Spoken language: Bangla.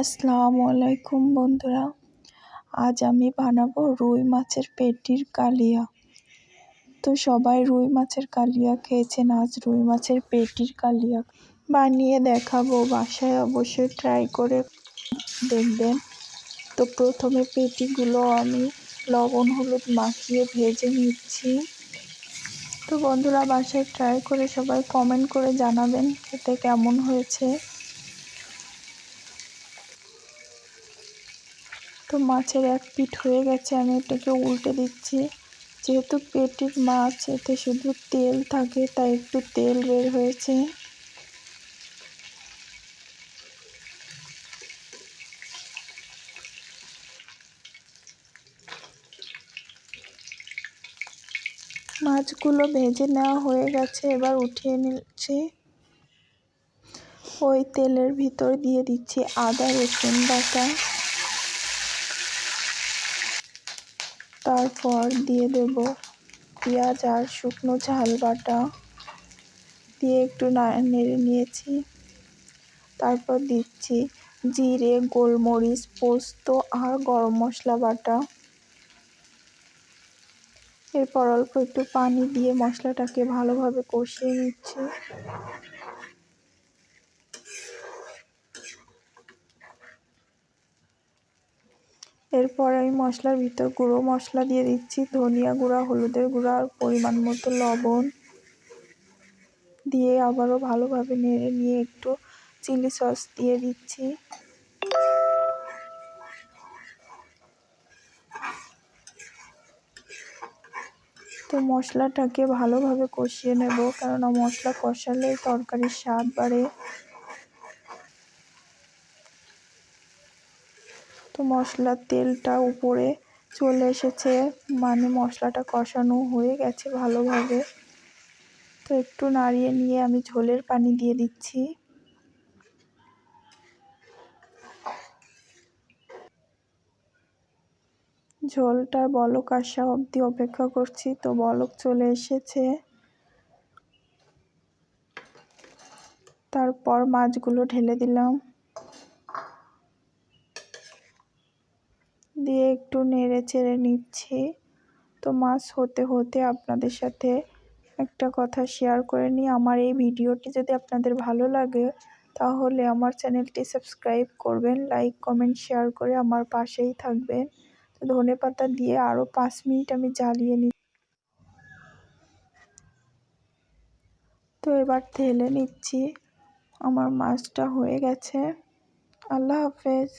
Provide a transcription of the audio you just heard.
আসসালামু আলাইকুম বন্ধুরা। আজ আমি বানাবো রুই মাছের পেটির কালিয়া। তো সবাই রুই মাছের কালিয়া খেয়েছেন, আজ রুই মাছের পেটির কালিয়া বানিয়ে দেখাবো। বাসায় অবশ্যই ট্রাই করে দেখবেন। তো প্রথমে পেটিগুলো আমি লবণ, হলুদ মাখিয়ে ভেজে নিচ্ছি। তো বন্ধুরা, বাসায় ট্রাই করে সবাই কমেন্ট করে জানাবেন, খেতে কেমন হয়েছে। তো মাছের এক পিঠ হয়ে গেছে, আমি এটাকে উল্টে দিচ্ছি। যেহেতু পেটির মাছ, এতে শুধু তেল থাকে, তাই একটু তেল বের হয়েছে। মাছগুলো ভেজে নেওয়া হয়ে গেছে, এবার উঠিয়ে নিচ্ছি। ওই তেলের ভিতর দিয়ে দিচ্ছি আদা, রসুন বাটা। তারপর দিয়ে দেব পেঁয়াজ আর শুকনো ঝাল বাটা। দিয়ে একটু নেড়ে নিয়েছি। তারপর দিচ্ছি জিরে, গোলমরিচ, পোস্ত আর গরম মশলা বাটা। এরপর অল্প একটু পানি দিয়ে মশলাটাকে ভালোভাবে কষিয়ে নিচ্ছি। এরপর আমি মশলার ভিতর গুঁড়ো মশলা দিয়ে দিচ্ছি, ধনিয়া গুঁড়া, হলুদের গুঁড়া, আর পরিমাণ মতো লবণ দিয়ে আবারও ভালোভাবে নেড়ে নিয়ে একটু চিলি সস দিয়ে দিচ্ছি। তো মশলাটাকে ভালোভাবে কষিয়ে নেব, কেননা মশলা কষালে তরকারির স্বাদ বাড়ে। তো মশলার তেলটা উপরে চলে এসেছে। মানে মশলাটা কষানো হয়ে গেছে ভালোভাবে। তো একটু নাড়িয়ে নিয়ে আমি ঝোলের পানি দিয়ে দিচ্ছি। ঝোলটা বলক আসা অবধি অপেক্ষা করছি, তো বলক চলে এসেছে। তারপর মাছগুলো ঢেলে দিলাম। দিয়ে একটু নেড়ে চেড়ে নিচ্ছি। তো মাছ হতে হতে আপনাদের সাথে একটা কথা শেয়ার করে নিই। আমার এই ভিডিওটি যদি আপনাদের ভালো লাগে, তাহলে আমার চ্যানেলটি সাবস্ক্রাইব করবেন লাইক কমেন্ট শেয়ার করে আমার পাশেই থাকবেন। তো ধনে পাতা দিয়ে আরও পাঁচ মিনিট আমি জ্বালিয়ে নিই তো এবার ঢেলে নিচ্ছি। আমার মাছটা হয়ে গেছে। আল্লাহ হাফেজ।